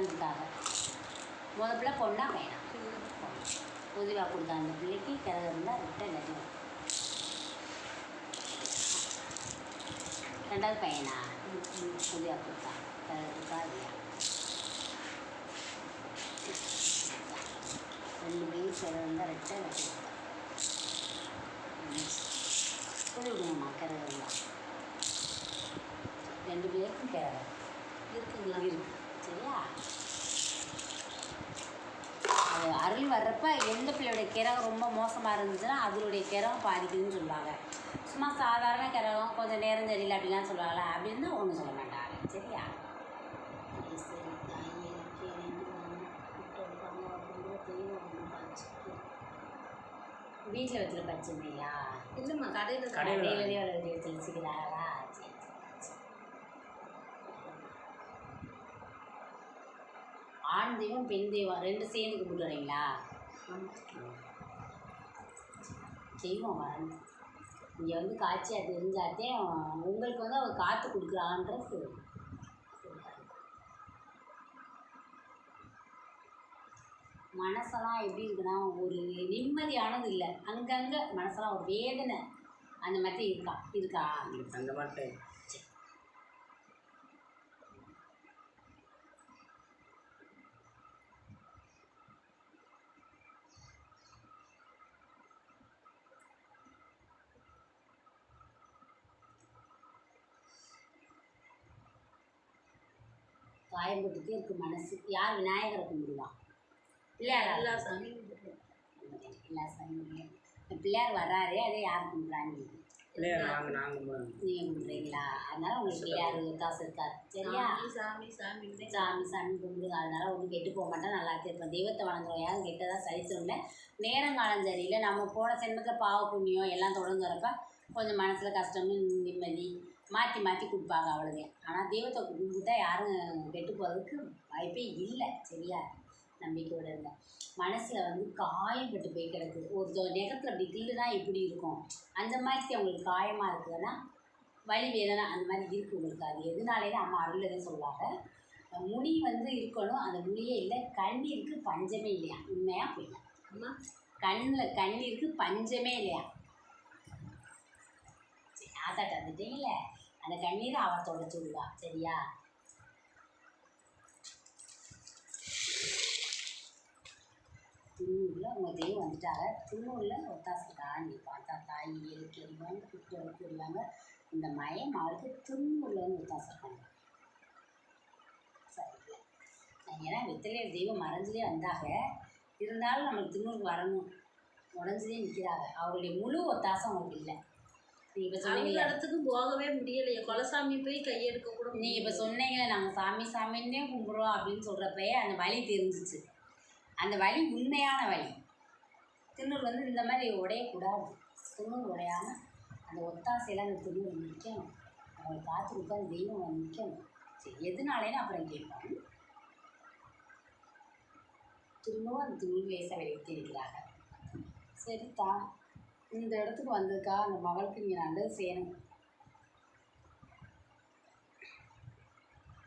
கொடுத்தாங்க முத பிள்ளை பொண்ணாக பையனா உதவியாக கொடுத்தா அந்த பிள்ளைக்கு கிழங்கு இருந்தால் விட்ட இல்லாட்டி ரெண்டாவது பையனா? உதவியாக கொடுத்தா. கிழங்கு இருக்கா இல்லையா? ரெண்டு பேரும் கிழங்கு இருந்தால் ரெட்டை இல்லாட்டி சொல்லி விடுங்கம்மா கிழங்கு இருந்தால் ரெண்டு பேருக்கும் கிழங்கு இருக்குங்களா இருக்கு சரியா அது அருள் வர்றப்ப எந்த பிள்ளையோட கிரகம் ரொம்ப மோசமாக இருந்துச்சுன்னா அதனுடைய கிரகம் பாதிக்குதுன்னு சொல்லுவாங்க. சும்மா சாதாரண கிரகம் கொஞ்சம் நேரம் தெரியல அப்படிலாம் சொல்லுவாங்களா? அப்படின்னு ஒன்றும் சொல்ல மாட்டாங்க. சரியா? வீட்டில் வச்சுல படிச்சிருந்தீங்களா இல்லைம்மா கடையில் கடையில. கடையிலேயே வளர்ந்து தெளிச்சுக்கிறாங்களா சரி சரி, சரி ஆண் தெய்வம் பெண் தெய்வம் ரெண்டு சேர்ந்து கும்பிட்டு வரீங்களா தெய்வம் வரணும் இங்கே வந்து காட்சியாக தெரிஞ்சாத்தே உங்களுக்கு வந்து அவர் காற்று கொடுக்குறான்றது மனசெல்லாம் எப்படி இருக்குன்னா ஒரு நிம்மதியானது இல்லை. அங்கங்கே மனசெல்லாம் ஒரு வேதனை அந்த மாதிரி இருக்கா இருக்கா? அந்த மாதிரி காயம்பட்டுட்டே இருக்கு மனசு. யார் விநாயகரை கும்பிடுவா? பிள்ளையாரா? எல்லா சாமியும். எல்லா சாமியும். இந்த பிள்ளையார் வர்றாரு அதே யார் கும்பிட்றாங்க? நாங்கள் கும்பிட்றீங்களா? அதனால உங்களுக்கு பிள்ளையார் காசு இருக்காது. சரியா? சாமி சாமி சாமி சாமி சாமி கும்பிடுங்க அதனால ஒன்றும் கெட்டு போக மாட்டேன் நல்லா இருப்பேன் தெய்வத்தை வணங்குறோம் யாரும் கெட்டதாக சரித்திரம்ல நேரங்காலம் சரியில்லை. நம்ம போன சென்மத்தில் பாவ புண்ணியம் எல்லாம் தொடங்குறப்ப கொஞ்சம் மனசில் கஷ்டமும் நிம்மதி மாற்றி மாற்றி கொடுப்பாங்க அவ்வளோதான் ஆனால் தெய்வத்தை கும்பிட்டா யாரும் கெட்டு போகிறதுக்கு வாய்ப்பே இல்லை. சரியா? நம்பிக்கையோட இருங்க. மனசில் வந்து காயப்பட்டு போய் கிடக்கு. ஒரு நெகத்தில் அப்படி கிள்ளுனா எப்படி இருக்கும்? அந்த மாதிரி உங்களுக்கு காயமாக இருக்குதுன்னா வலி வேதனை அந்த மாதிரி இருக்குது உங்களுக்கு. அது எதுனாலேன்னு அம்மா அருளதே சொல்லுவாங்க. முனி வந்து இருக்கணும். அந்த முனியே இல்லை. கண்ணீருக்கு பஞ்சமே இல்லையா? உண்மையா போய்யா? அம்மா. கண்ணில் கண்ணீருக்கு பஞ்சமே இல்லையா? ஆத்தாட்ட வந்துட்டீங்களே அந்த கண்ணீரை அவ தொடச்சு விடுவா. சரியா? திருநூரில் உங்கள் தெய்வம் வந்துட்டாங்க திருநூரில் ஒத்தாசை நீ பார்த்தா தாய் எழுக்கி எறிவாங்க குட்டி எழுக்கி எறிவாங்க இந்த மயம் அவளுக்கு திருநூரில் வந்து ஒத்தாசை இருக்காங்க ஏன்னா வெத்திலே தெய்வம் மறைஞ்சிலே வந்தாங்க இருந்தாலும் நம்மளுக்கு திருநூருக்கு வரணும். உடஞ்சிலே நிற்கிறாங்க. அவருடைய முழு ஒத்தாசம் அவங்களுக்கு இல்லை. இப்போ சொன்னீங்க இடத்துக்கும் போகவே முடியலையே. கொலசாமி போய் கையெடுக்க கூட நீங்கள் இப்போ சொன்னீங்களே நாங்கள் சாமி சாமின்னே கும்பிட்றோம் அப்படின்னு சொல்கிறப்பயே அந்த வழி தெரிஞ்சிச்சு. அந்த வழி உண்மையான வழி திருநூறு வந்து இந்த மாதிரி உடையக்கூடாது. திருநூறு உடையாமல் அந்த ஒத்தாசையில் அந்த திருநூறு நிற்கணும் அவங்களை காத்து கொடுக்க அந்த தெய்வம் நிற்கணும் சரி எதுனாலேன்னு அப்புறம் கேட்பாங்க திரும்பவும் அந்த திருநூறு லேசாக வெளியே இருக்கிறாங்க சரித்தா இந்த இடத்துக்கு வந்ததுக்காக அந்த மகளுக்கு நீங்கள் நல்லது செய்யணும்.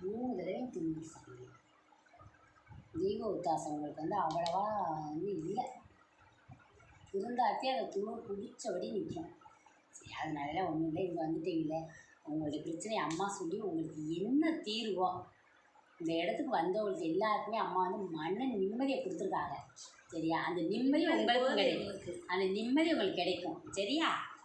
மூணு தடவையும் திருநூறு சாமி தெய்வ உத்தாசம் உங்களுக்கு வந்து அவ்வளவா வந்து இல்லை. இருந்தாத்தே அந்த துணி பிடிச்சபடி நிற்கும் சரி அதனால ஒன்றும் இல்லை இங்கே வந்துட்டீங்களே. உங்களுடைய பிரச்சனையை அம்மா சொல்லி உங்களுக்கு என்ன தீர்வோ இந்த இடத்துக்கு வந்தவங்களுக்கு எல்லாருக்குமே அம்மா வந்து மன நிம்மதியை கொடுத்துருக்காங்க. சரியா? அந்த நிம்மதி உங்களுக்கு கிடைக்கும். அந்த நிம்மதி உங்களுக்கு கிடைக்கும். சரியா?